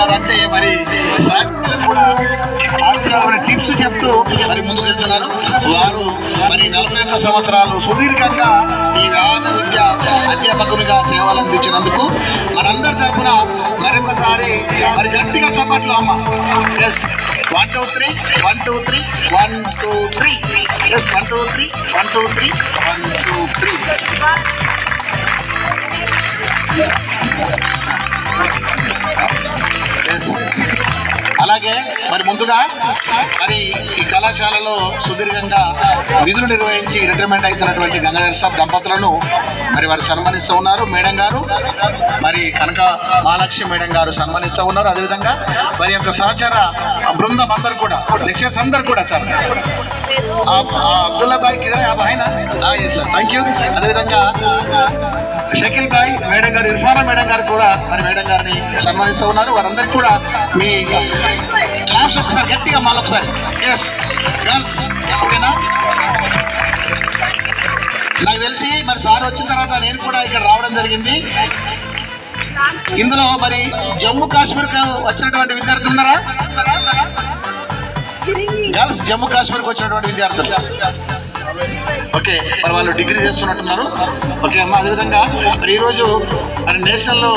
గారు అంటే మరి కూడా టిప్స్ చెప్తూ మరి ముందుకు వెళ్తున్నారు. వారు మరి నలభై రెండు సంవత్సరాలు సుదీర్ఘంగా ఈ వేద అధ్యాపకునిగా సేవలు అందించినందుకు మనందరి తరఫున మరొకసారి మరి గట్టిగా చెప్పట్లు అమ్మ. Yes one two three one two three one two three yes one two three one two three one two అలాగే మరి ముందుగా మరి ఈ కళాశాలలో సుదీర్ఘంగా విధులు నిర్వహించి రిటైర్మెంట్ అవుతున్నటువంటి గంగాధర్ సాబ్ దంపతులను మరి వారు సన్మానిస్తూ ఉన్నారు. మేడం గారు మరి కనక మహాలక్ష్మి మేడం గారు సన్మానిస్తూ ఉన్నారు. అదేవిధంగా వారి యొక్క సహచర బృందం అందరు కూడా లెక్చర్స్ అందరు కూడా సార్. అబ్దుల్లా బాయ్ కిదా సార్ థ్యాంక్ యూ అదేవిధంగా షకీల్ బాయ్ మేడం గారు ఇర్ఫానా మేడం గారు కూడా మరి మేడం గారిని సన్మానిస్తూ ఉన్నారు. వారందరికీ కూడా మీ క్లాస్ ఒకసారి గట్టిగా మళ్ళీ ఒకసారి. ఎస్ గర్ల్స్ ఓకేనా? నాకు తెలిసి మరి సార్ వచ్చిన తర్వాత నేను కూడా ఇక్కడ రావడం జరిగింది. ఇందులో మరి జమ్మూ కాశ్మీర్ వచ్చినటువంటి విద్యార్థులు ఉన్నారా? గర్ల్స్ జమ్మూ కాశ్మీర్కి వచ్చినటువంటి విద్యార్థులు. ఓకే మరి వాళ్ళు డిగ్రీ చేస్తున్నట్టున్నారు. ఓకే అమ్మా అదేవిధంగా మరి ఈరోజు మరి నేషనల్లో